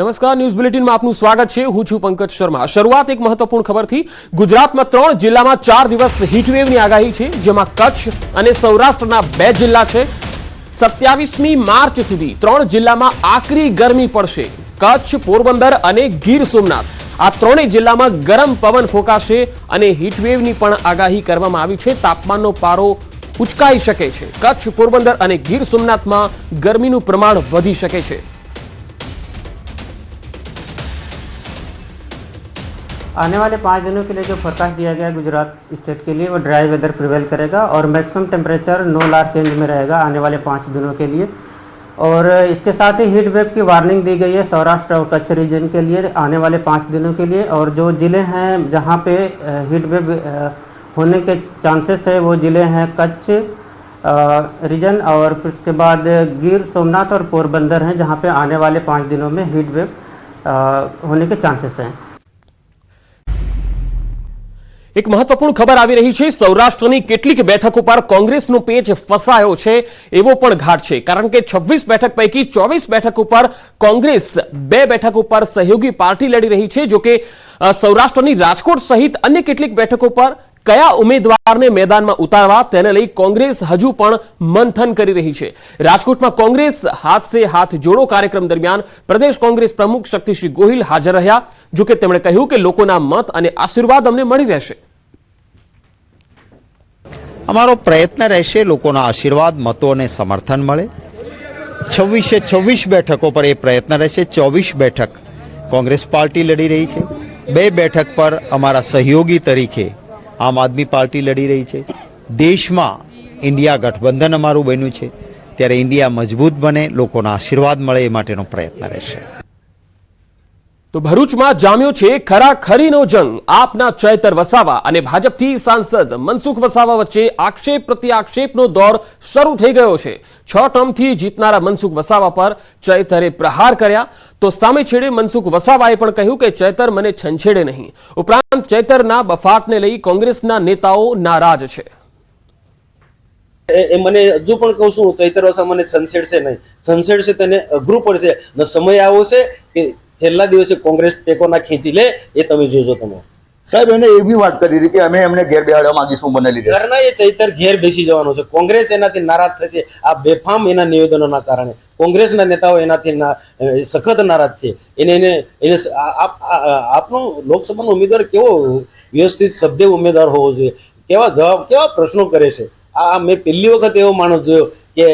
નમસ્કાર, ન્યૂઝ બુલેટિનમાં આપનું સ્વાગત છે. હું છું પંકજ શર્મા. શરૂઆત એક મહત્વપૂર્ણ ખબરથી. ગુજરાતમાં ત્રણ જિલ્લામાં ચાર દિવસ હીટવેવની આગાહી છે, જેમાં કચ્છ અને સૌરાષ્ટ્રના બે જિલ્લા છે. સત્યાવીસમી માર્ચ સુધી ત્રણ જિલ્લામાં આકરી ગરમી પડશે. કચ્છ, પોરબંદર અને ગીર સોમનાથ. આ ત્રણેય જિલ્લામાં ગરમ પવન ફૂંકાશે અને હીટવેવની પણ આગાહી કરવામાં આવી છે. તાપમાનનો પારો ઉચકાઈ શકે છે. કચ્છ, પોરબંદર અને ગીર સોમનાથમાં ગરમીનું પ્રમાણ વધી શકે છે. आने वाले पाँच दिनों के लिए जो फोरकास्ट दिया गया गुजरात स्टेट के लिए, वो ड्राई वेदर प्रिवेल करेगा और मैक्सिमम टेम्परेचर नो लार्ज रेंज में रहेगा आने वाले पाँच दिनों के लिए। और इसके साथ ही हीट वेव की वार्निंग दी गई है सौराष्ट्र और कच्छ रीजन के लिए आने वाले पाँच दिनों के लिए। और जो ज़िले हैं जहाँ पे हीट वेव होने के चांसेस है, वो ज़िले हैं कच्छ रीजन और फिर उसके बाद गिर सोमनाथ और पोरबंदर हैं जहाँ पे आने वाले पाँच दिनों में हीट वेव होने के चांसेस हैं। એક મહત્વપૂર્ણ ખબર આવી રહી છે. સૌરાષ્ટ્રની કેટલીક બેઠકો પર કોંગ્રેસનો પેચ ફસાયો છે એવો પણ ઘાટ છે. કારણ કે 26 બેઠક પૈકી ચોવીસ બેઠક ઉપર કોંગ્રેસ બે બેઠક ઉપર સહયોગી પાર્ટી લડી રહી છે. જોકે સૌરાષ્ટ્રની રાજકોટ સહિત અન્ય કેટલીક બેઠકો પર કયા ઉમેદવારને મેદાનમાં ઉતારવા તેને લઈ કોંગ્રેસ હજુ પણ મંથન કરી રહી છે. રાજકોટમાં કોંગ્રેસ હાથ સે હાથ જોડો કાર્યક્રમ દરમિયાન પ્રદેશ કોંગ્રેસ પ્રમુખ શક્તિસિંહ ગોહિલ હાજર રહ્યા, જો કે તેમણે કહ્યું કે લોકોના મત અને આશીર્વાદ અમને મળી રહેશે. અમારો પ્રયત્ન રહેશે લોકોના આશીર્વાદ, મતો અને સમર્થન મળે. છવ્વીસે છવ્વીસ બેઠકો પર એ પ્રયત્ન રહેશે. ચોવીસ બેઠક કોંગ્રેસ પાર્ટી લડી રહી છે. બે બેઠક પર અમારા સહયોગી તરીકે આમ આદમી પાર્ટી લડી રહી છે. દેશમાં ઇન્ડિયા ગઠબંધન અમારું બન્યું છે. ત્યારે ઇન્ડિયા મજબૂત બને, લોકોના આશીર્વાદ મળે એ માટેનો પ્રયત્ન રહેશે. તો ભરૂચમાં જામ્યો છે ખરાખરીનો જંગ. આપના ચૈતર વસાવા અને ભાજપથી સાંસદ મનસુખ વસાવા વચ્ચે આક્ષેપ પ્રત્યાક્ષેપનો દોર શરૂ થઈ ગયો છે. છ ટર્મથી જીતનારા મનસુખ વસાવા પર ચૈતરે પ્રહાર કર્યા. તો સામે છેડે મનસુખ વસાવાએ પણ કહ્યું કે ચૈતર મને છંછેડે નહીં. ઉપરાંત ચૈતરના બફાટને લઈ કોંગ્રેસના નેતાઓ નારાજ છે. એ મને હજુ પણ કહું છું, ચૈતર વસાવા મને છંછેડશે નહીં. છંછેડશે તેને અઘરું પડશે. સમય આવો છે કે છેલ્લા દિવસે કોંગ્રેસ ટેકોના ખેંચી લે એ તમે જોજો તમે. સાહેબ એને એવી વાત કરી હતી કે અમે એમને ઘેર બેહાડવા માંગીશું મને લીધે. ઘરના એ ચૈતર ઘેર બેસી જવાનો છે. કોંગ્રેસ એનાથી નારાજ થશે. આ બેફામ એના નિવેદનોના કારણે. કોંગ્રેસના નેતાઓ એનાથી સખત નારાજ છે. એને એને એને આપનો લોકસભાનો ઉમેદવાર કેવો વ્યવસ્થિત સભ્ય ઉમેદવાર હોવો જોઈએ? કેવા જવાબ કેવા પ્રશ્નો કરે છે? આ મેં પહેલી વખત એવો માણસ જોયો કે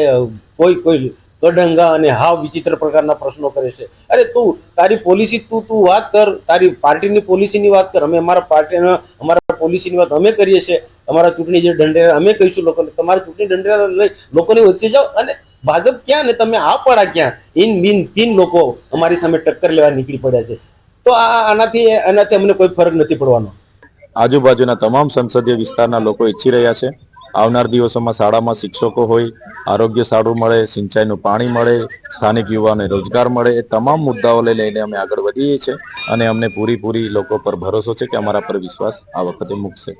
કોઈ કોઈ કડંગા અને હાવ વિચિત્ર પ્રકારના પ્રશ્નો કરે છે. અરે તું, તારી પોલિસી તું તું વાત કર, તારી પાર્ટીની પોલિસીની વાત કર. અમે અમારા પાર્ટીના, અમારા પોલિસીની વાત અમે કરીએ છીએ. અમારા ચૂંટણી જે ઢંઢેરા, અમે કહીશું લોકોને તમારા ચૂંટણી ઢંઢેરા લઈ લોકોની વચ્ચે જાઓ અને ભાજપ ક્યાં ને તમે આ પડા ક્યાં? ઇન બિન તીન લોકો અમારી સામે ટક્કર લેવા નીકળી પડ્યા છે. તો આ આનાથી આનાથી અમને કોઈ ફરક નથી પડવાનો. આજુબાજુના તમામ સંસદીય વિસ્તારના લોકો ઈચ્છી રહ્યા છે આવનાર દિવસોમાં શાળામાં શિક્ષકો હોય, આરોગ્ય સારું મળે, સિંચાઈનું પાણી મળે, સ્થાનિક યુવાને રોજગાર મળે, એ તમામ મુદ્દાઓને લઈને અમે આગળ વધીએ છીએ અને અમને પૂરી પૂરી લોકો પર ભરોસો છે કે અમારા પર વિશ્વાસ આ વખતે મૂકશે.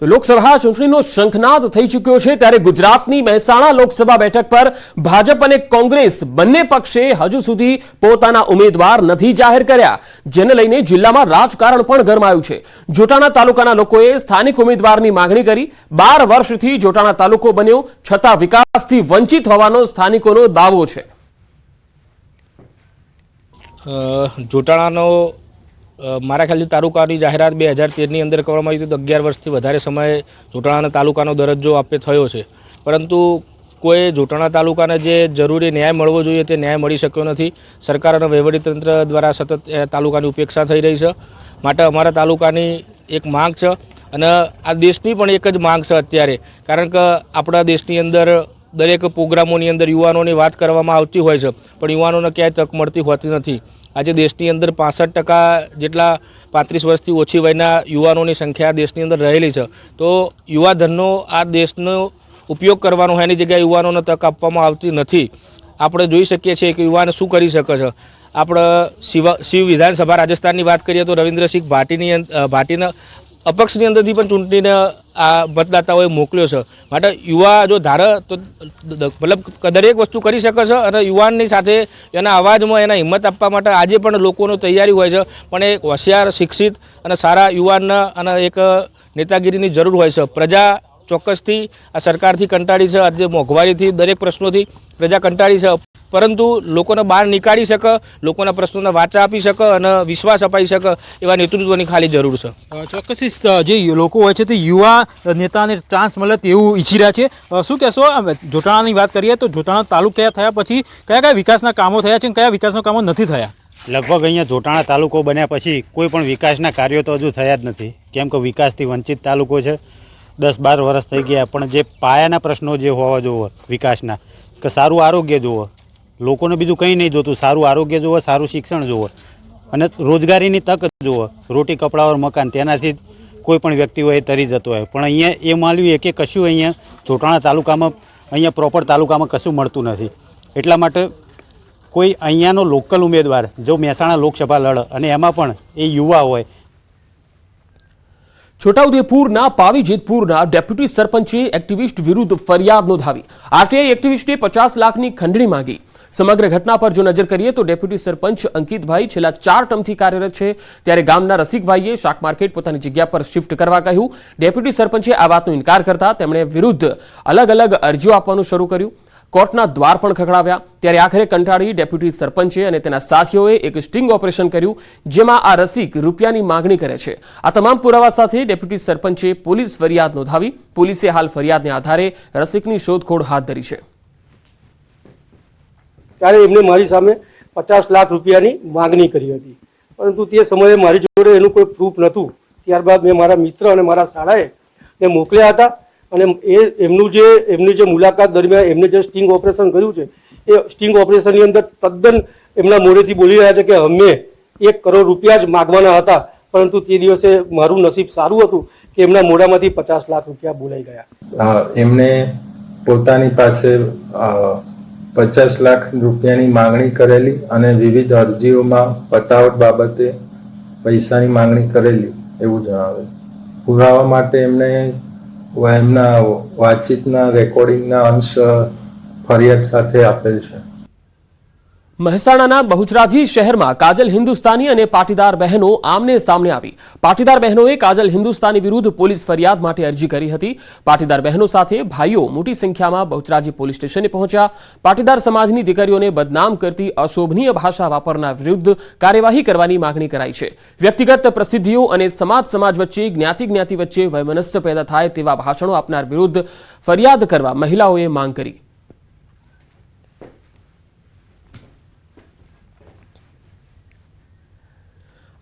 તો લોકસભા ચૂંટણીનો શંખનાદ થઈ ચૂક્યો છે ત્યારે ગુજરાતની મહેસાણા લોકસભા બેઠક પર ભાજપ અને કોંગ્રેસ બંને પક્ષે હજુ સુધી પોતાના ઉમેદવાર નથી જાહેર કર્યા, જેને લઈને જિલ્લામાં રાજકારણ પણ ગરમાયું છે. જોટાણા તાલુકાના લોકોએ સ્થાનિક ઉમેદવારની માગણી કરી. બાર વર્ષથી જોટાણા તાલુકો બન્યો, છતાં વિકાસથી વંચિત હોવાનો સ્થાનિકોનો દાવો છે. જોટાણાનો મારા ખ્યાલથી તાલુકાની જાહેરાત બે હજાર તેરની અંદર કરવામાં આવી હતી. અગિયાર વર્ષથી વધારે સમય જોટાણા તાલુકાનો દરજ્જો આપે થયો છે. પરંતુ કોઈ જોટાણા તાલુકાને જે જરૂરી ન્યાય મળવો જોઈએ તે ન્યાય મળી શક્યો નથી. સરકાર અને વહીવટીતંત્ર દ્વારા સતત તાલુકાની ઉપેક્ષા થઈ રહી છે. માટે અમારા તાલુકાની એક માંગ છે અને આ દેશની પણ એક જ માંગ છે અત્યારે. કારણ કે આપણા દેશની અંદર દરેક પ્રોગ્રામોની અંદર યુવાનોની વાત કરવામાં આવતી હોય છે. પણ યુવાનોને ક્યાંય તક મળતી હોતી નથી. આજે દેશની અંદર પાસઠ ટકા જેટલા પાંત્રીસ વર્ષથી ઓછી વયના યુવાનોની સંખ્યા દેશની અંદર રહેલી છે. તો યુવાધનનો આ દેશનો ઉપયોગ કરવાનો એની જગ્યાએ યુવાનોને તક આપવામાં આવતી નથી. આપણે જોઈ શકીએ છીએ કે યુવાન શું કરી શકે છે. આપણે શિવ શિવ વિધાનસભા રાજસ્થાનની વાત કરીએ તો રવિન્દ્રસિંહ ભાટીની ભાટીના અપક્ષની અંદરથી પણ ચૂંટણીને આ મતદાતાઓએ મોકલ્યો છે. માટે યુવા જો ધારે તો મતલબ દરેક વસ્તુ કરી શકે છે અને યુવાનની સાથે એના અવાજમાં એના હિંમત આપવા માટે આજે પણ લોકોનો તૈયારી હોય છે. પણ એક હોશિયાર, શિક્ષિત અને સારા યુવાનને અને એક નેતાગીરીની જરૂર હોય છે. પ્રજા ચોક્કસથી આ સરકારથી કંટાળી છે. આજે મોંઘવારીથી દરેક પ્રશ્નોથી પ્રજા કંટાળી છે. પરંતુ લોકોને બહાર નીકાળી શકે લોકોના પ્રશ્નોને વાચા આપી શકે અને વિશ્વાસ અપાઈ શકે એવા નેતૃત્વની ખાલી જરૂર છે. ચોક્કસ જે લોકો હોય છે તે યુવા નેતાને ચાન્સ મળે તેવું ઈચ્છી રહ્યા છે. શું કહેશો? જોટાણાની વાત કરીએ તો જોટાણા તાલુકા થયા પછી કયા કયા વિકાસના કામો થયા છે અને કયા વિકાસના કામો નથી થયા? લગભગ અહીંયા જોટાણા તાલુકો બન્યા પછી કોઈ પણ વિકાસના કાર્યો તો હજુ થયા જ નથી. કેમ કે વિકાસથી વંચિત તાલુકો છે. દસ બાર વર્ષ થઈ ગયા પણ જે પાયાના પ્રશ્નો જે હોવા જોવો વિકાસના કે સારું આરોગ્ય જોવે લોકોને બીજું કંઈ નહીં જોતું. સારું આરોગ્ય જુઓ સારું શિક્ષણ જુઓ અને રોજગારીની તક જુઓ રોટી, કપડા મકાન, તેનાથી કોઈ પણ વ્યક્તિ હોય તરી જતો હોય. પણ અહીંયા એ માલ્યું કે કશું અહીંયા ચોટાણા તાલુકામાં, અહીંયા પ્રોપર તાલુકામાં કશું મળતું નથી. એટલા માટે કોઈ અહીંયાનો લોકલ ઉમેદવાર, જો મહેસાણા લોકસભા લડ અને એમાં પણ એ યુવા હોય. છોટાઉદેપુરના પાવી જેતપુરના ડેપ્યુટી સરપંચે એક્ટિવિસ્ટ વિરુદ્ધ ફરિયાદ નોંધાવી. આરટીઆઈ એક્ટિવિસ્ટે પચાસ લાખની ખંડણી માંગી. સમગ્ર ઘટના પર જો નજર કરીએ તો ડેપ્યુટી સરપંચ અંકિતભાઈ છેલ્લા ચાર ટર્મથી કાર્યરત છે. ત્યારે ગામના રસિકભાઈએ શાક માર્કેટ પોતાની જગ્યા પર શિફ્ટ કરવા કહ્યું. ડેપ્યુટી સરપંચે આ વાતનો ઇનકાર કરતા તેમણે વિરુદ્ધ અલગ અલગ અરજીઓ આપવાનું શરૂ કર્યું. કોર્ટના દ્વાર પણ ખખડાવ્યા. ત્યારે આખરે કંટાળી ડેપ્યુટી સરપંચે અને તેના સાથીઓએ એક સ્ટિંગ ઓપરેશન કર્યું, જેમાં આ રસિક રૂપિયાની માંગણી કરે છે. આ તમામ પુરાવા સાથે ડેપ્યુટી સરપંચે પોલીસ ફરિયાદ નોંધાવી. પોલીસે હાલ ફરિયાદને આધારે રસિકની શોધખોળ હાથ ધરી છે. ત્યારે એમને મારી સામે પચાસ લાખ રૂપિયાની માંગણી કરી હતી. પરંતુ તે સમયે મારી જોડે એનું કોઈ પ્રૂફ નહોતું. ત્યારબાદ મેં મારા મિત્ર અને મારા શાળાએ ને મોકલ્યા હતા અને એ એમનું જે, એમની જે મુલાકાત દરમિયાન એમને જે સ્ટિંગ ઓપરેશન કર્યું છે, એ સ્ટિંગ ઓપરેશનની અંદર તદ્દન એમના મોઢેથી બોલી રહ્યા છે કે અમે એક કરોડ રૂપિયા જ માગવાના હતા, પરંતુ તે દિવસે મારું નસીબ સારું હતું કે એમના મોઢામાંથી પચાસ લાખ રૂપિયા બોલાઈ ગયા. એમને પોતાની પાસે પચાસ લાખ રૂપિયાની માંગણી કરેલી અને વિવિધ અરજીઓમાં પતાવટ બાબતે પૈસાની માંગણી કરેલી એવું જણાવે. પુરાવા માટે એમણે એમના વાતચીતના રેકોર્ડિંગના અંશ ફરિયાદ સાથે આપેલ છે. મહેસાણાના બહુચરાજી શહેરમાં કાજલ હિન્દુસ્તાની અને પાટીદાર બહેનો આમને સામને આવી. પાટીદાર બહેનોએ કાજલ હિન્દુસ્તાની વિરુદ્ધ પોલીસ ફરિયાદ માટે અરજી કરી હતી. પાટીદાર બહેનો સાથે ભાઈઓ મોટી સંખ્યામાં બહુચરાજી પોલીસ સ્ટેશને પહોંચ્યા. પાટીદાર સમાજની દીકરીઓને બદનામ કરતી અશોભનીય ભાષા વાપરનાર વિરુદ્ધ કાર્યવાહી કરવાની માંગણી કરાઈ છે. વ્યક્તિગત પ્રસિદ્ધિઓ અને સમાજ સમાજ વચ્ચે જ્ઞાતિ જ્ઞાતિ વચ્ચે વૈમનસ્ય પેદા થાય તેવા ભાષણો આપનાર વિરુદ્ધ ફરિયાદ કરવા મહિલાઓએ માંગ કરી.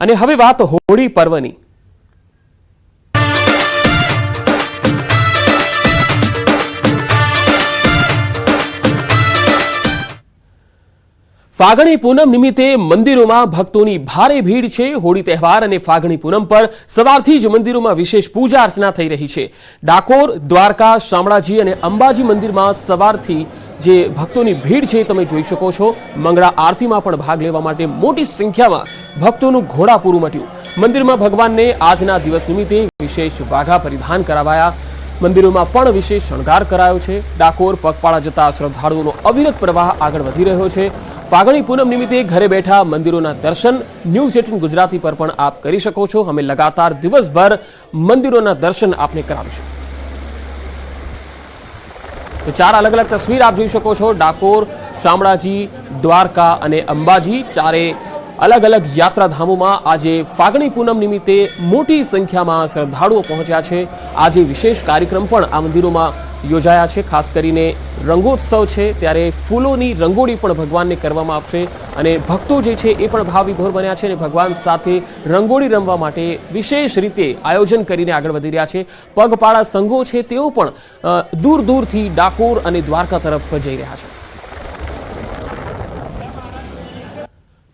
અને હવે વાત હોળી પર્વની. ફાગણી પૂનમ નિમિત્તે મંદિરોમાં ભક્તોની ભારે ભીડ છે. હોળી તહેવાર અને ફાગણી પૂનમ પર સવારથી જ મંદિરોમાં વિશેષ પૂજા અર્ચના થઈ રહી છે. ડાકોર, દ્વારકા, શામળાજી અને અંબાજી મંદિરમાં સવારથી જે ભક્તોની ભીડ છે તમે જોઈ શકો છો. મંગળા આરતીમાં પણ ભાગ લેવા માટે મોટી સંખ્યામાં ભક્તોનું ઘોડાપૂરું મટ્યું. મંદિરમાં ભગવાનને આજના દિવસ નિમિત્તે વિશેષ વાઘા પરિધાન કરાવાયા. મંદિરોમાં પણ વિશેષ શણગાર કરાયો છે. ડાકોર, પગપાળા જતા શ્રદ્ધાળુઓનો અવિરત પ્રવાહ આગળ વધી રહ્યો છે. ફાગણી પૂનમ નિમિત્તે ઘરે બેઠા મંદિરોના દર્શન, ન્યૂઝ એટીન ગુજરાતી પર પણ આપ કરી શકો છો. અમે લગાતાર દિવસભર મંદિરોના દર્શન આપને કરાવીશું. તો ચાર અલગ અલગ તસવીર આપ જોઈ શકો છો. ડાકોર, શામળાજી, દ્વારકા અને અંબાજી, ચારે અલગ અલગ યાત્રાધામોમાં આજે ફાગણી પૂનમ નિમિત્તે મોટી સંખ્યામાં શ્રદ્ધાળુઓ પહોંચ્યા છે. આજે વિશેષ કાર્યક્રમ પણ આ મંદિરોમાં યોજાયા છે. ખાસ કરીને રંગોત્સવ છે, ત્યારે ફૂલોની રંગોળી પણ ભગવાનને કરવામાં આવશે અને ભક્તો જે છે એ પણ ભાવ વિભોર બન્યા છે અને ભગવાન સાથે રંગોળી રમવા માટે વિશેષ રીતે આયોજન કરીને આગળ વધી રહ્યા છે. પગપાળા સંઘો છે, તેઓ પણ દૂર દૂરથી ડાકોર અને દ્વારકા તરફ જઈ રહ્યા છે.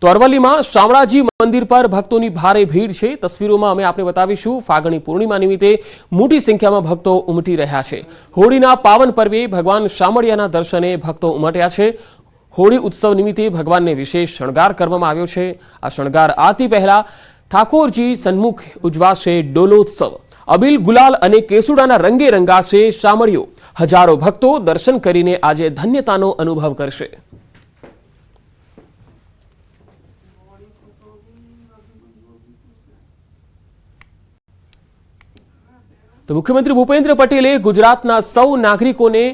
તો અરવલ્લીમાં શામળાજી મંદિર પર ભક્તોની ભારે ભીડ છે. તસવીરોમાં અમે આપણે બતાવીશું, ફાગણી પૂર્ણિમા નિમિત્તે મોટી સંખ્યામાં ભક્તો ઉમટી રહ્યા છે. હોળીના પાવન પર્વે ભગવાન શામળિયાના દર્શને ભક્તો ઉમટ્યા છે. હોળી ઉત્સવ નિમિત્તે ભગવાનને વિશેષ શણગાર કરવામાં આવ્યો છે. આ શણગાર આરતી પહેલા ઠાકોરજી સન્મુખ ઉજવાશે ડોલોત્સવ. અબિલ ગુલાલ અને કેસુડાના રંગે રંગાશે શામળીઓ. હજારો ભક્તો દર્શન કરીને આજે ધન્યતાનો અનુભવ કરશે. તો મુખ્યમંત્રી ભૂપેન્દ્ર પટેલે ગુજરાતના સૌ નાગરિકોને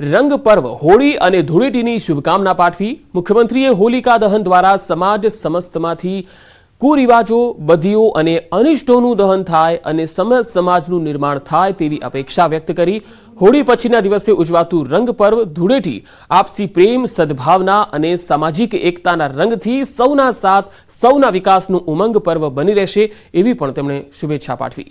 રંગ પર્વ, હોળી અને ધૂળેટીની શુભકામના પાઠવી. મુખ્યમંત્રીએ હોલિકા દહન દ્વારા સમાજ સમસ્તમાંથી કુરિવાજો બદીઓ અને અનિષ્ટોનું દહન થાય અને સમજ સમાજનું નિર્માણ થાય તેવી અપેક્ષા વ્યક્ત કરી. હોળી પછીના દિવસે ઉજવાતું રંગ પર્વ, ધૂળેટી, આપસી પ્રેમ, સદભાવના અને સામાજિક એકતાના રંગથી સૌના સાથ, સૌના વિકાસનું ઉમંગ પર્વ બની રહેશે એવી પણ તેમણે શુભેચ્છા પાઠવી.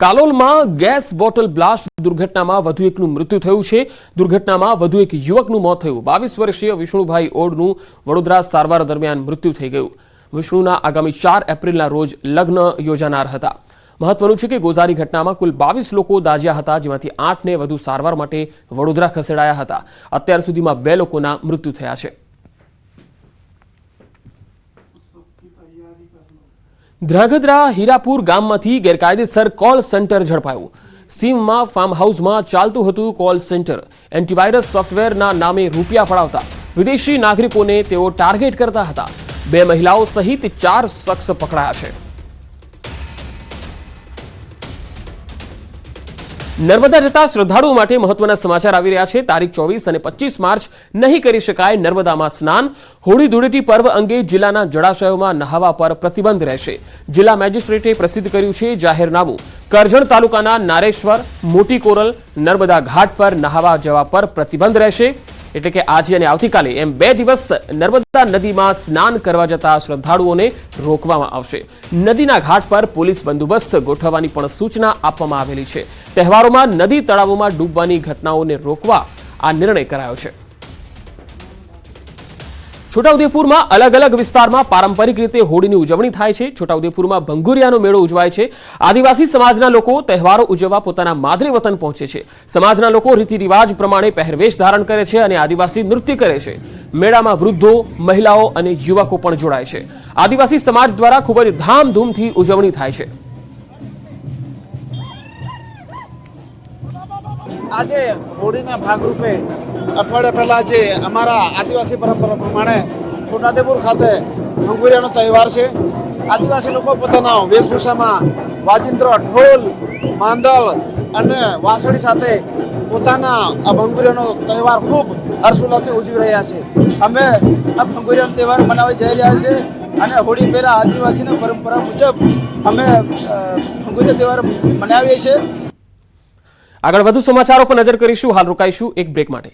કાલોલમાં ગેસ બોટલ બ્લાસ્ટ દુર્ઘટનામાં વધુ એકનું મૃત્યુ થયું છે. દુર્ઘટનામાં વધુ એક યુવકનું મોત થયું. બાવીસ વર્ષીય વિષ્ણુભાઈ ઓડનું વડોદરા સારવાર દરમિયાન મૃત્યુ થઈ ગયું. વિષ્ણુના આગામી ચાર એપ્રિલના રોજ લગ્ન યોજાનાર હતા. મહત્વનું છે કે ગોઝારી ઘટનામાં કુલ બાવીસ લોકો દાજ્યા હતા, જેમાંથી આઠને વધુ સારવાર માટે વડોદરા ખસેડાયા હતા. અત્યાર સુધીમાં બે લોકોના મૃત્યુ થયા છે. ધ્રાંગધ્રા હીરાપુર ગામમાંથી ગેરકાયદેસર કોલ સેન્ટર ઝડપાયું. સીમમાં ફાર્મ હાઉસમાં ચાલતું હતું કોલ સેન્ટર એન્ટીવાયરસ સોફ્ટવેરના નામે રૂપિયા પડાવતા વિદેશી નાગરિકોને તેઓ ટાર્ગેટ કરતા હતા. બે મહિલાઓ સહિત ચાર શખ્સ પકડાયા છે. નર્મદા જતા શ્રદ્ધાળુઓ માટે મહત્વના સમાચાર આવી રહ્યા છે. તારીખ ચોવીસ અને પચીસ માર્ચ નહીં કરી શકાય નર્મદામાં સ્નાન. હોળી ધૂળેટી પર્વ અંગે જિલ્લાના જળાશયોમાં નહાવા પર પ્રતિબંધ રહેશે. જિલ્લા મેજિસ્ટ્રેટે પ્રસિદ્ધ કર્યું છે જાહેરનામું. કરજણ તાલુકાના નારેશ્વર, મોટી કોરલ, નર્મદા ઘાટ પર નહાવા જવા પર પ્રતિબંધ રહેશે. એટલે કે આજે અને આવતીકાલે એમ બે દિવસ નર્મદા નદીમાં સ્નાન કરવા જતા શ્રદ્ધાળુઓને રોકવામાં આવશે. નદીના ઘાટ પર પોલીસ બંદોબસ્ત ગોઠવવાની પણ સૂચના આપવામાં આવેલી છે. તહેવારોમાં નદી તળાવોમાં ડૂબવાની ઘટનાઓને રોકવા આ નિર્ણય કરાયો છે. છોટાઉદેપુરમાં અલગ અલગ વિસ્તારમાં પારંપરિક રીતે હોળીની ઉજવણી થાય છે. છોટાઉદેપુરમાં ભંગુરિયાનો મેળો ઉજવાય છે. આદિવાસી સમાજના લોકો તહેવારો ઉજવવા પોતાના માદરે વતન પહોંચે છે. સમાજના લોકો રીતિ રિવાજ પ્રમાણે પહેરવેશ ધારણ કરે છે અને આદિવાસી નૃત્ય કરે છે. મેળામાં વૃદ્ધો, મહિલાઓ અને યુવકો પણ જોડાય છે. આદિવાસી સમાજ દ્વારા ખૂબ જ ધામધૂમથી ઉજવણી થાય છે. આજે હોળીના ભાગરૂપે અઠવાડિયા પહેલાં જે અમારા આદિવાસી પરંપરા પ્રમાણે છોટાદેપુર ખાતે ભંગુરિયાનો તહેવાર છે. આદિવાસી લોકો પોતાના વેશભૂષામાં વાજિંત્ર, ઢોલ, માંદલ અને વાંસળી સાથે પોતાના આ ભંગુરિયાનો તહેવાર ખૂબ હર્ષોલ્લાસથી ઉજવી રહ્યા છે. અમે આ ભંગુરિયાનો તહેવાર મનાવી જઈ રહ્યા છે અને હોળી પહેલાં આદિવાસીની પરંપરા મુજબ અમે ભંગુરિયા તહેવાર મનાવીએ છીએ. આગળ વધુ સમાચારો પર નજર કરીશું. હાલ રોકાઈશું એક બ્રેક માટે.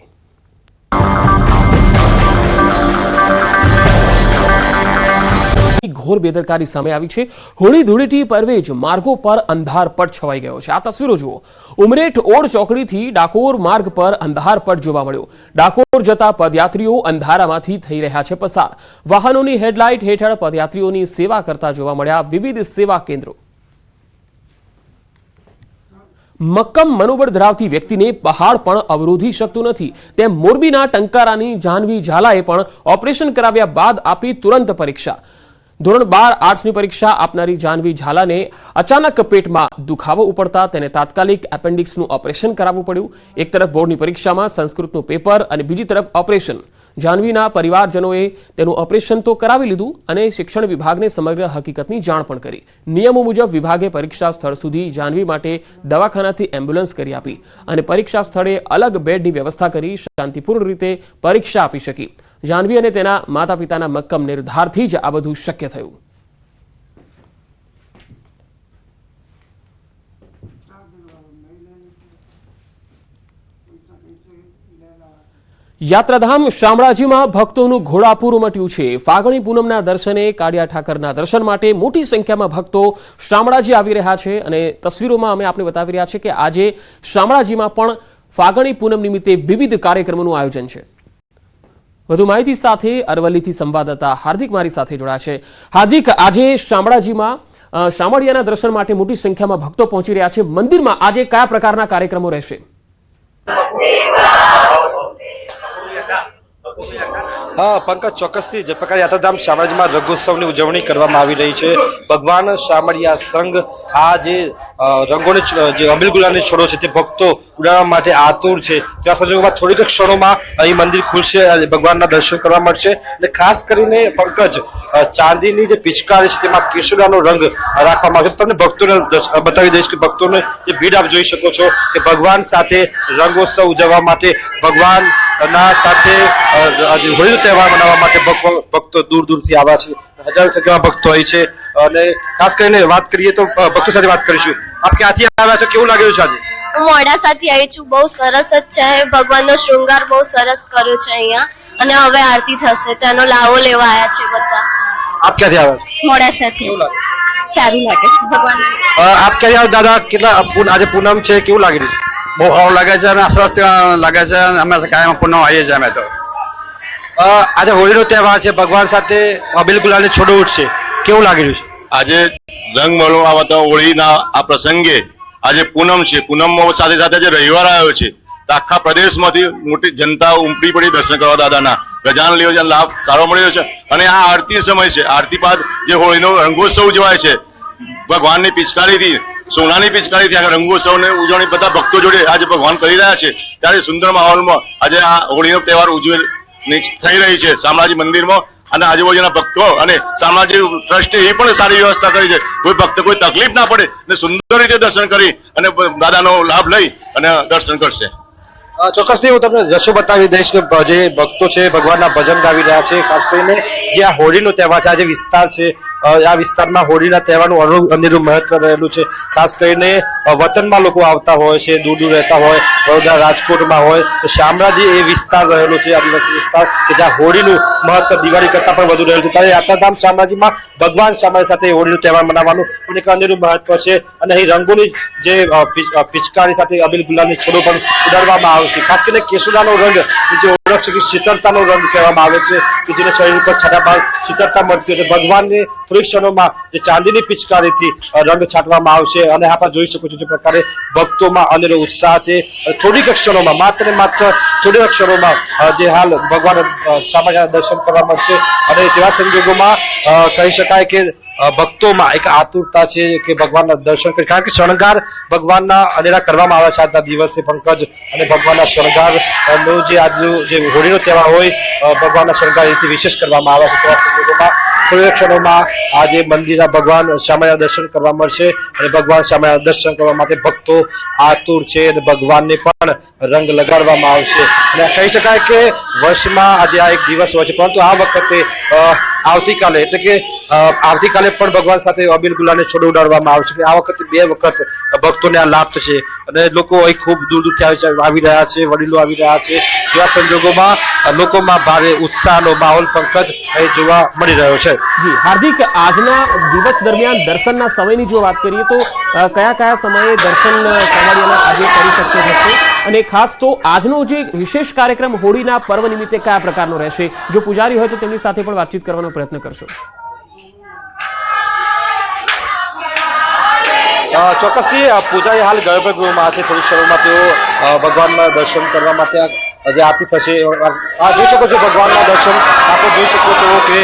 ઘોર બેદરકારી સામે આવી છે. હોળી ધૂળેટી પર્વે જ માર્ગો પર અંધારપટ છવાઈ ગયો છે. આ તસવીરો જુઓ. ઉમરેઠ ઓડ ચોકડીથી ડાકોર માર્ગ પર અંધારપટ જોવા મળ્યો. ડાકોર જતા પદયાત્રીઓ અંધારામાંથી થઈ રહ્યા છે પસાર. વાહનોની હેડલાઇટ હેઠળ પદયાત્રીઓની સેવા કરતા જોવા મળ્યા વિવિધ સેવા કેન્દ્રો. મક્કમ મનોબળ ધરાવતી વ્યક્તિને પહાડ પણ અવરોધી શકતું નથી. તેમ મોરબીના ટંકારાની જાહ્નવી ઝાલાએ પણ ઓપરેશન કરાવ્યા બાદ આપી તુરંત પરીક્ષા. ધોરણ બાર આર્ટ્સની પરીક્ષા આપનારી જાહ્નવી ઝાલાને અચાનક પેટમાં દુખાવો ઉપડતા તેને તાત્કાલિક એપેન્ડિક્સનું ઓપરેશન કરાવવું પડ્યું. એક તરફ બોર્ડની પરીક્ષામાં સંસ્કૃતનું પેપર અને બીજી તરફ ઓપરેશન. જાહ્નવીના પરિવારજનોએ તેનું ઓપરેશન તો કરાવી લીધું અને શિક્ષણ વિભાગને સમગ્ર હકીકતની જાણ પણ કરી. નિયમો મુજબ વિભાગે પરીક્ષા સ્થળ સુધી જાનવી માટે દવાખાનાથી એમ્બ્યુલન્સ કરી આપી અને પરીક્ષા સ્થળે અલગ બેડની વ્યવસ્થા કરી શાંતિપૂર્ણ રીતે પરીક્ષા આપી શકી. જાનવી અને તેના માતા પિતાના મક્કમ નિર્ધારથી જ આ બધું શક્ય થયું. યાત્રાધામ શામળાજીમાં ભક્તોનું ઘોડાપુર ઉમટ્યું છે. ફાગણી પૂનમના દર્શને કાળિયા ઠાકરના દર્શન માટે મોટી સંખ્યામાં ભક્તો શામળાજી આવી રહ્યા છે અને તસવીરોમાં અમે આપને બતાવી રહ્યા છે કે આજે શામળાજીમાં પણ ફાગણી પૂનમ નિમિત્તે વિવિધ કાર્યક્રમોનું આયોજન છે. વધુ માહિતી સાથે અરવલ્લીથી સંવાદદાતા હાર્દિક મારી સાથે જોડાયા છે. હાર્દિક, આજે શામળાજીમાં શામળિયાના દર્શન માટે મોટી સંખ્યામાં ભક્તો પહોંચી રહ્યા છે. મંદિરમાં આજે કયા પ્રકારના કાર્યક્રમો રહેશે? હા, પંકજ, ચોક્કસથી જે પ્રકારે યાત્રાધામ શામળાજીમાં રંગોત્સવની ઉજવણી કરવામાં આવી રહી છે. ભગવાન શામળિયા સંઘ આ જે રંગોને જે અમીલ ગુલાલને છોડો છે તે ભક્તો ઉડાડવા માટે આતુર છે. ત્યાં સંજોગોમાં થોડીક ક્ષણોમાં અહીં મંદિર ખુલશે અને ભગવાનના દર્શન કરવા મળશે. અને ખાસ કરીને પંકજ ચાંદીની જે પિચકારી છે તેમાં કેસુડાનો રંગ રાખવામાં આવ્યો તમને ભક્તોને બતાવી દઈશ કે ભક્તોને જે ભીડ આપ જોઈ શકો છો કે ભગવાન સાથે રંગોત્સવ ઉજવવા માટે ભગવાન ના સાથે હોળી તહેવાર મનાવવા માટે ભક્તો- દૂર દૂરથી આવ્યા છે. હજારો સંખ્યામાં ભક્તો હોય છે. અને ખાસ કરીને વાત કરીએ તો ભક્તો સાથે વાત કરીશું. આપ ક્યાંથી આવ્યા છો? કેવું લાગ્યું છે આજે? હું મોડાસાથી આવી છું. બહુ સરસ જ છે. ભગવાનનો શૃંગાર બહુ સરસ કર્યો છે અહીંયા. અને હવે આરતી થશે. તેનો લાવો લેવા આવ્યા છે બધા. આપ ક્યાંથી આવ્યા મોડાસાથી. સારું લાગે છે ભગવાન. આપ ક્યાંથી આવ્યા દાદા કેટલા આજે પૂનમ છે. કેવું લાગી રહ્યું છે? બહુ સારું લાગે છે અને સરસ લાગે છે. અમે કાયમ પૂનમ આવીએ છીએ અમે તો. અ, આજે હોળીનો તહેવાર છે. ભગવાન સાથે અબિલ ગુલાલને છોડો ઉઠશે. કેવું લાગી રહ્યું છે? આજે રંગ મળવા આવતા હોળીના આ પ્રસંગે આજે પૂનમ છે. પૂનમ સાથે સાથે જે રવિવાર આવ્યો છે, તો આખા પ્રદેશમાંથી મોટી જનતા ઉમટી પડી દર્શન કરવા દાદાના. ગજાન લેવો લાભ સારો મળ્યો છે. અને આ આરતી સમય છે. આરતી બાદ જે હોળીનો રંગોત્સવ ઉજવાય છે, ભગવાનની પિચકારીથી, સોનાની પિચકારીથી આ રંગોત્સવને ઉજવણી બધા ભક્તો જોડે આજે ભગવાન કરી રહ્યા છે. ત્યારે સુંદર માહોલમાં આજે આ હોળીનો તહેવાર ઉજવે થઈ રહી છે. શામળાજી મંદિરમાં અને આજુબાજુના ભક્તો અને સામાજિક ટ્રસ્ટે એ પણ સારી વ્યવસ્થા કરી છે. કોઈ ભક્ત કોઈ તકલીફ ના પડે અને સુંદર રીતે દર્શન કરી અને દાદાનો લાભ લઈ અને દર્શન કરશે. ચોક્કસ હું તમને દ્રશ્યો બતાવી દઈશ કે જે ભક્તો છે ભગવાનના ભજન ગાવી રહ્યા છે. ખાસ કરીને જે આ હોળીનો તહેવાર છે આ જે વિસ્તાર છે આ વિસ્તારમાં હોળીના તહેવારનું અનુ- અનેરું મહત્વ રહેલું છે. ખાસ કરીને વતનમાં લોકો આવતા હોય છે, દૂર દૂર રહેતા હોય, વડોદરા રાજકોટમાં હોય શામળાજી એ વિસ્તાર રહેલો છે, આદિવાસી વિસ્તાર, કે જ્યાં હોળીનું મહત્વ દિવાળી કરતા પણ વધુ રહેલું છે. ત્યારે યાત્રાધામ શામળાજીમાં ભગવાન શામળાજી સાથે હોળીનો તહેવાર મનાવવાનું પણ એક અનેરું મહત્વ છે. અને અહીં રંગોની જે પિચકારી સાથે અબીલ ગુલાબની છોડો પણ ઉડાડવામાં આવે છે. ખાસ કરીને કેસુડાનો રંગ, જે ઓળખ છે શીતળતાનો રંગ કહેવામાં આવે છે, કે જેને શરીર ઉપર છાંટા ભાગ શીતળતા મળતી હોય છે. ભગવાનને ક્ષણોમાં જે ચાંદીની પિચકારીથી રંગ છાંટવામાં આવશે અને આપણે જોઈ શકો છો જે પ્રકારે ભક્તોમાં અનેરો ઉત્સાહ છે. થોડીક ક્ષણોમાં માત્ર માત્ર થોડીક ક્ષણોમાં જે હાલ ભગવાન સામાન્ય દર્શન કરવા મળશે. અને તેવા સંજોગોમાં કહી શકાય કે ભક્તોમાં એક આતુરતા છે કે ભગવાનના દર્શન કરે કારણ કે શણગાર ભગવાનના અનેરા કરવામાં આવે છે આજના દિવસે પંકજ અને ભગવાનના શણગાર નો જે આજનો જે હોળીનો તહેવાર હોય ભગવાનના શણગાર એથી વિશેષ કરવામાં આવે છે. તેવા સંજોગોમાં થોડી આજે મંદિરના ભગવાન શ્યામળા દર્શન કરવા મળશે અને ભગવાન શ્યામળા દર્શન કરવા માટે ભક્તો આતુર છે અને ભગવાનને પણ રંગ લગાડવામાં આવશે. અને કહી શકાય કે વર્ષમાં આજે આ એક દિવસ હોય છે, પરંતુ આ વખતે આવતીકાલે, એટલે કે આવતીકાલે પણ ભગવાન સાથે અબીલ ગુલાને છોડ ઉડાડવામાં આવશે. આ વખતે બે વખત ભક્તોને આ લાભ થશે. અને લોકો અહીં ખૂબ દૂર દૂરથી આવી રહ્યા છે વડીલો આવી રહ્યા છે. એવા સંજોગોમાં લોકોમાં ભારે ઉત્સાહનો માહોલ પંકજ અહીં જોવા મળી રહ્યો છે. જી હાર્દિક આજના દિવસ દરમિયાન દર્શનના સમયની જો વાત કરીએ તો કયા કયા સમયે દર્શન અ, આજે કરી શકશે ભક્તો? અને ખાસ તો આજનો જે વિશેષ કાર્યક્રમ હોળીના પર્વ નિમિત્તે કયા પ્રકારનો રહેશે? જો પૂજારી હોય તો તેમની સાથે પણ વાતચીત કરવાનો પ્રયત્ન કરશો. ચોક્કસથી પૂજારી હાલ ગર્ભગૃહમાં છે થોડી ક્ષણોમાં તેઓ ભગવાનના દર્શન કરવા માટે જે આરતી થશે આ જોઈ શકો છો ભગવાનના દર્શન આપણે જોઈ શકો છો કે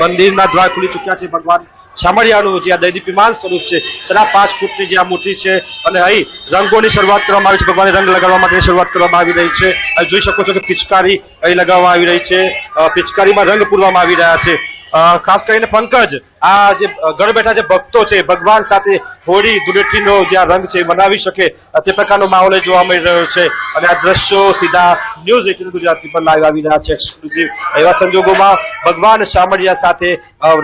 મંદિરના દ્વાર ખુલી ચૂક્યા છે, ભગવાન શામળિયાનું જે આ દૈદીપ્યમાન સ્વરૂપ છે, સાડા પાંચ ફૂટની જે આ મૂર્તિ છે, અને અહીં રંગોની શરૂઆત કરવામાં આવી છે ભગવાનને રંગ લગાડવા માટેની શરૂઆત કરવામાં આવી રહી છે જોઈ શકો છો કે પિચકારી અહીં લગાવવામાં આવી રહી છે પિચકારીમાં રંગ પૂરવામાં આવી રહ્યા છે. ખાસ કરીને પંકજ, આ જે ઘર બેઠા જે ભક્તો છે, ભગવાન સાથે હોળી, ધૂળેટીનો જે રંગ છે મનાવી શકે તે પ્રકારનો માહોલ જોવા મળી રહ્યો છે. અને આ દ્રશ્યો સીધા ન્યૂઝ એટીન ગુજરાતી પર લાઈવ આવી રહ્યા છે એક્સક્લુઝિવ એવા સંજોગોમાં ભગવાન શામળિયા સાથે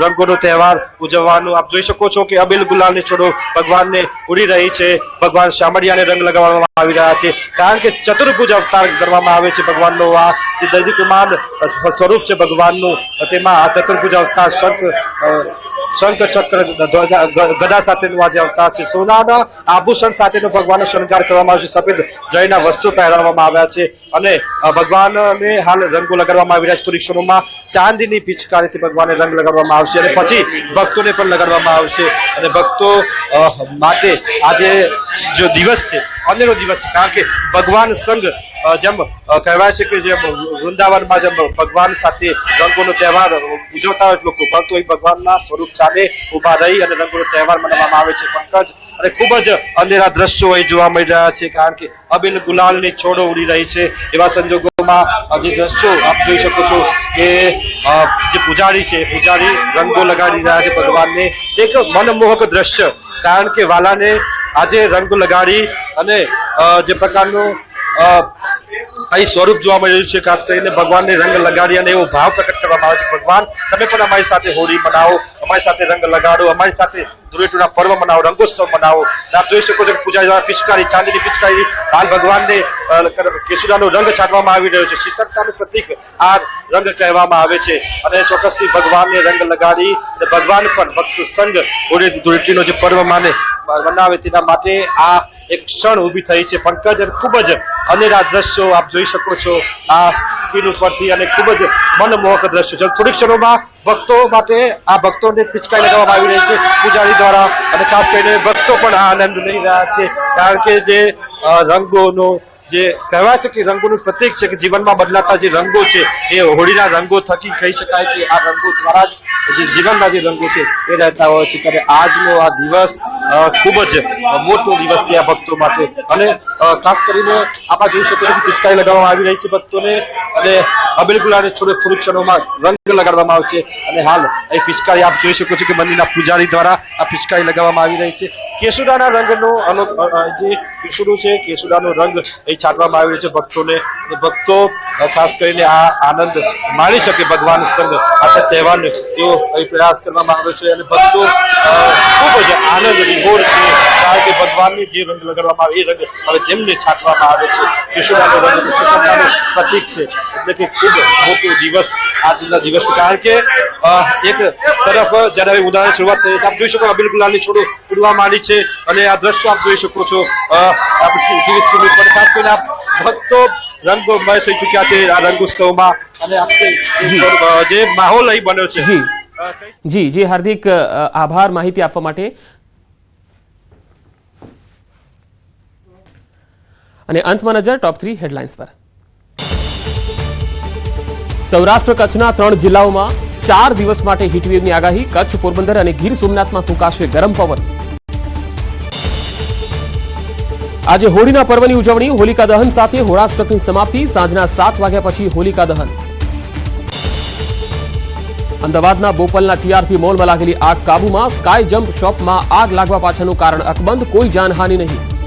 રંગોનો તહેવાર ઉજવવાનું આપ જોઈ શકો છો કે અબીલ ગુલાલની છોડો ભગવાનને ઉડી રહી છે. ભગવાન શામળિયાને રંગ લગાવવામાં આવી રહ્યા છે. કારણ કે ચતુર્ભુજ અવતાર કરવામાં આવે છે ભગવાનનો આ જે દૈદિકમાન સ્વરૂપ છે ભગવાનનું, તેમાં આ ચતુર્ભુજ અવતાર શંખ અ, શંખ ચક્ર ગદા સાથેનું આજે અવતાર છે. સોનાના આભૂષણ સાથેનો ભગવાનનો શણગાર કરવામાં આવ્યો છે. સફેદ જયના વસ્ત્રો પહેરાવવામાં આવ્યા છે. અને ભગવાનને હાલ રંગો લગાડવામાં આવી રહ્યા છે. થોડી ચાંદીની પિચકારીથી ભગવાનને રંગ લગાડવામાં આવશે અને પછી ભક્તોને પણ લગાડવામાં આવશે. અને ભક્તો માટે આજે જો દિવસ છે અનેરો દિવસ છે, કારણ કે ભગવાન સંઘ જેમ કહેવાય છે કે જેમ વૃંદાવનમાં જેમ ભગવાન સાથે રંગોનો તહેવાર ઉજવતા હોય લોકો, પરંતુ એ ભગવાનના સ્વરૂપ સામે ઊભા રહી અને રંગોનો તહેવાર મનાવવામાં આવે છે. પંકજ અને ખૂબ જ અંધેરા દ્રશ્યો અહીં જોવા મળી રહ્યા છે, કારણ કે અબિલ ગુલાલની છોડો ઉડી રહી છે. એવા સંજોગોમાં જે દ્રશ્યો આપ જોઈ શકો છો કે જે પૂજારી છે, પૂજારી રંગો લગાડી રહ્યા છે ભગવાનને. એક મનમોહક દ્રશ્ય, કારણ કે વાલાને આજે રંગ લગાડી અને જે પ્રકારનું અહીં સ્વરૂપ જોવા મળી રહ્યું છે, ખાસ કરીને ભગવાનને રંગ લગાડી અને એવો ભાવ પ્રકટ કરવામાં આવે છે. ભગવાન, તમે પણ અમારી સાથે હોળી મનાવો, અમારી સાથે રંગ લગાડો, અમારી સાથે ધૂળેટીના પર્વ મનાવો, રંગોત્સવ મનાવો. આપ જોઈ શકો છો કે પૂજારી દ્વારા પિચકારી, ચાંદીની પિચકારી હાલ ભગવાનને કેસુડાનો રંગ છાંટવામાં આવી રહ્યો છે. શીતળતાનું પ્રતીક આ રંગ કહેવામાં આવે છે. અને ચોક્કસથી ભગવાનને રંગ લગાડી અને ભગવાન પણ ભક્ત સંઘ હોળી ધૂળેટીનો જે પર્વ માને મનાવે તેના માટે આ એક ક્ષણ ઊભી થઈ છે. પંકજ ખૂબ જ અનેરા દ્રશ્યો આપ જોઈ શકો છો. આ સ્ક્રીન ઉપરથી અને ખૂબ જ મનમોહક દ્રશ્યો. છે થોડીક ક્ષણોમાં ભક્તો માટે આ ભક્તોને પિચકારી લગાવવામાં આવી રહી છે. પૂજારી દ્વારા અને ખાસ કરીને ભક્તો પણ આ આનંદ લઈ રહ્યા છે. કારણ કે જે રંગોનો જે કહેવાય છે કે રંગોનું પ્રતીક છે કે જીવનમાં બદલાતા જે રંગો છે, એ હોળીના રંગો થકી કહી શકાય કે આ રંગો દ્વારા જ જે જીવનના જે રંગો છે, એ રહેતા હોય છે. ત્યારે આજનો આ દિવસ ખૂબ જ મોટો દિવસ છે આ ભક્તો માટે. અને ખાસ કરીને આપણે જોઈ શકો છો કે પિચકારી લગાવવામાં આવી રહી છે ભક્તોને. અને અબિલ ગુલાને થોડીક થોડીક ક્ષણોમાં રંગ લગાડવામાં આવશે. અને હાલ એ પિચકારી આપ જોઈ શકો છો કે મંદિરના પૂજારી દ્વારા આ પિચકારી લગાવવામાં આવી રહી છે. કેસુડાના રંગનો અનો જે કેસુડો છે, કેસુડાનો રંગ એ છાંટવામાં આવ્યો છે ભક્તોને. ભક્તો ખાસ કરીને આ આનંદ માણી શકે ભગવાન સંગ. આ તહેવારને એવો અહીં પ્રયાસ કરવામાં આવ્યો છે અને ભક્તો ખૂબ જ આનંદ વિભોર છે. કારણ કે ભગવાનને જે રંગ લગાડવામાં આવે, એ રંગ હવે જેમને છાંટવામાં આવે છે, કેસુડાનો રંગ પ્રતીક છે. એટલે કે ખૂબ મોટો દિવસ આજના દિવસ છે કારણ કે એક તરફ જ્યારે હવે ઉનાળાની શરૂઆત થઈ આપ જોઈ શકો અબિલ ગુલાલની છોડો ઉડવા માંડી છે અને આ દ્રશ્યો આપ જોઈ શકો છો. ટીવી સ્ક્રીન ઉપર ખાસ કરીને આપ ભક્તો રંગમય થઈ ચુક્યા છે આ રંગોત્સવમાં. અને આપણે જે- જે માહોલ અહીં બન્યો છે. જી. જી જી હાર્દિક આભાર માહિતી આપવા માટે. અને અંતમાં નજર ટોપ થ્રી હેડલાઇન્સ પર. સૌરાષ્ટ્ર કચ્છના ત્રણ જિલ્લાઓમાં ચાર દિવસ માટે હીટવેવની આગાહી, કચ્છ, પોરબંદર અને ગીર સોમનાથમાં ફૂંકાશે ગરમ પવન. આજે હોળીના પર્વની ઉજવણી, હોલિકા દહન સાથે હોળાષ્ટકની સમાપ્તિ, સાંજના સાત વાગ્યા પછી હોલિકા દહન. અમદાવાદના બોપલના ટીઆરપી મોલમાં લાગેલી આગ કાબુમાં સ્કાય જમ્પ શોપમાં આગ લાગવા પાછળનું કારણ અકબંધ, કોઈ જાનહાનિ નહીં.